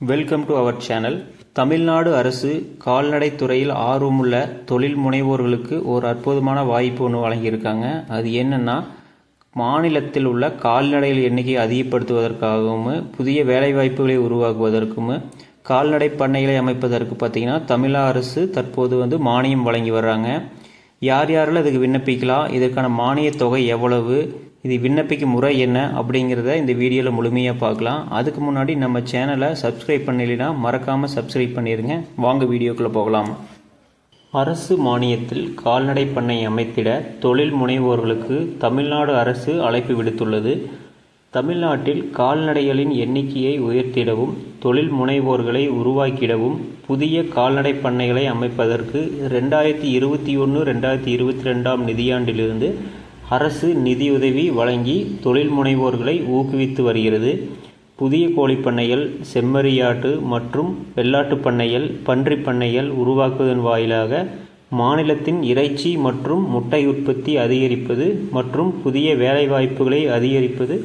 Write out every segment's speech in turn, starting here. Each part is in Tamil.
Welcome to our channel Tamil Nadu அரசு கால்நடை துறையில் ஆர்வமுள்ள தொழில் முனைவோர்களுக்கு ஒரு அற்புதமான வாய்ப்பு ஒன்று வழங்கியிருக்காங்க. அது என்னென்னா மாநிலத்தில் உள்ள கால்நடைகள் எண்ணிக்கையை அதிகப்படுத்துவதற்காகவும் புதிய வேலைவாய்ப்புகளை உருவாக்குவதற்கும் கால்நடை பண்ணைகளை அமைப்பதற்கு பார்த்திங்கன்னா தமிழக அரசு தற்போது வந்து மானியம் வழங்கி வர்றாங்க. யார் யாரெல்லாம் இதுக்கு விண்ணப்பிக்கலாம் இதற்கான மானியத் தொகை எவ்வளவு இது விண்ணப்பிக்கும் முறை என்ன அப்படிங்கிறத இந்த வீடியோவில் முழுமையாக பார்க்கலாம். அதுக்கு முன்னாடி நம்ம சேனலை சப்ஸ்கிரைப் பண்ணலைன்னா மறக்காமல் சப்ஸ்கிரைப் பண்ணிடுங்க வாங்க வீடியோக்குள்ளே போகலாம். அரசு மானியத்தில் கால்நடை பண்ணை அமைத்திட தொழில் முனைவோர்களுக்கு தமிழ்நாடு அரசு அழைப்பு விடுத்துள்ளது. தமிழ்நாட்டில் கால்நடைகளின் எண்ணிக்கையை உயர்த்திடவும் தொழில் முனைவோர்களை உருவாக்கிடவும் புதிய கால்நடை பண்ணைகளை அமைப்பதற்கு ரெண்டாயிரத்தி இருபத்தி ஒன்று ரெண்டாயிரத்தி இருபத்தி ரெண்டாம் நிதியாண்டிலிருந்து அரசு நிதியுதவி வழங்கி தொழில் முனைவோர்களை ஊக்குவித்து வருகிறது. புதிய கோழிப்பண்ணைகள் செம்மறியாட்டு மற்றும் வெள்ளாட்டுப் பண்ணைகள் பன்றிப் பண்ணைகள் உருவாக்குவதன் வாயிலாக மாநிலத்தின் இறைச்சி மற்றும் முட்டை உற்பத்தி அதிகரிப்பது மற்றும் புதிய வேலைவாய்ப்புகளை அதிகரிப்பது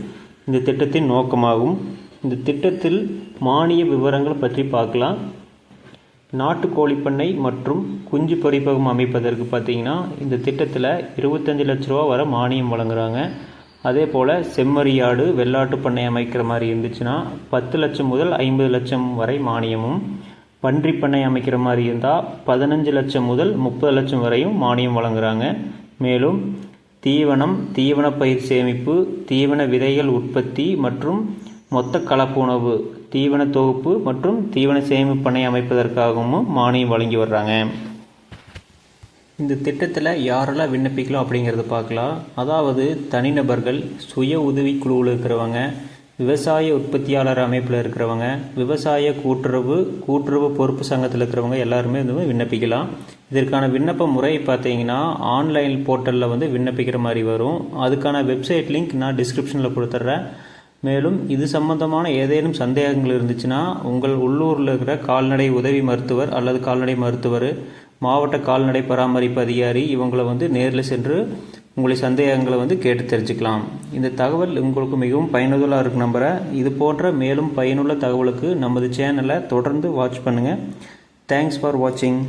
இந்த திட்டத்தின் நோக்கமாகும். இந்த திட்டத்தில் மானிய விவரங்கள் பற்றி பார்க்கலாம். நாட்டுக்கோழி பண்ணை மற்றும் குஞ்சு பறிப்பகம் அமைப்பதற்கு பார்த்தீங்கன்னா இந்த திட்டத்தில் இருபத்தஞ்சி லட்ச ரூபா வரை மானியம் வழங்குறாங்க. அதே போல் செம்மறியாடு வெள்ளாட்டு பண்ணை அமைக்கிற மாதிரி இருந்துச்சுன்னா பத்து லட்சம் முதல் ஐம்பது லட்சம் வரை மானியமும். பன்றி பண்ணை அமைக்கிற மாதிரி இருந்தால் பதினஞ்சு லட்சம் முதல் முப்பது லட்சம் வரையும் மானியம் வழங்குறாங்க. மேலும் தீவனம் தீவன பயிர் சேமிப்பு தீவன விதைகள் உற்பத்தி மற்றும் மொத்த கலப்பு உணவு தீவன தொகுப்பு மற்றும் தீவன சேமிப்பணை அமைப்பதற்காகவும் மானியம் வழங்கி வர்றாங்க. இந்த திட்டத்தில் யாரெல்லாம் விண்ணப்பிக்கலாம் அப்படிங்கிறத பார்க்கலாம். அதாவது தனிநபர்கள் சுய உதவி குழுவில் இருக்கிறவங்க விவசாய உற்பத்தியாளர் அமைப்பில் இருக்கிறவங்க விவசாய கூட்டுறவு கூட்டுறவு பொறுப்பு சங்கத்தில் இருக்கிறவங்க எல்லாருமே வந்து விண்ணப்பிக்கலாம். இதற்கான விண்ணப்ப முறை பார்த்தீங்கன்னா ஆன்லைன் போர்ட்டலில் வந்து விண்ணப்பிக்கிற மாதிரி வரும். அதுக்கான வெப்சைட் லிங்க் நான் டிஸ்கிரிப்ஷனில் கொடுத்துட்றேன். மேலும் இது சம்பந்தமான ஏதேனும் சந்தேகங்கள் இருந்துச்சுன்னா உங்கள் உள்ளூரில் இருக்கிற கால்நடை உதவி மருத்துவர் அல்லது கால்நடை மருத்துவர் மாவட்ட கால்நடை பராமரிப்பு அதிகாரி இவங்களை வந்து நேரில் சென்று உங்களுடைய சந்தேகங்களை வந்து கேட்டு தெரிஞ்சுக்கலாம். இந்த தகவல் உங்களுக்கு மிகவும் பயனுள்ளதாக இருக்கு நம்புகிறேன் இது போன்ற மேலும் பயனுள்ள தகவலுக்கு நமது சேனலை தொடர்ந்து வாட்ச் பண்ணுங்கள் தேங்க்ஸ் ஃபார் வாட்சிங்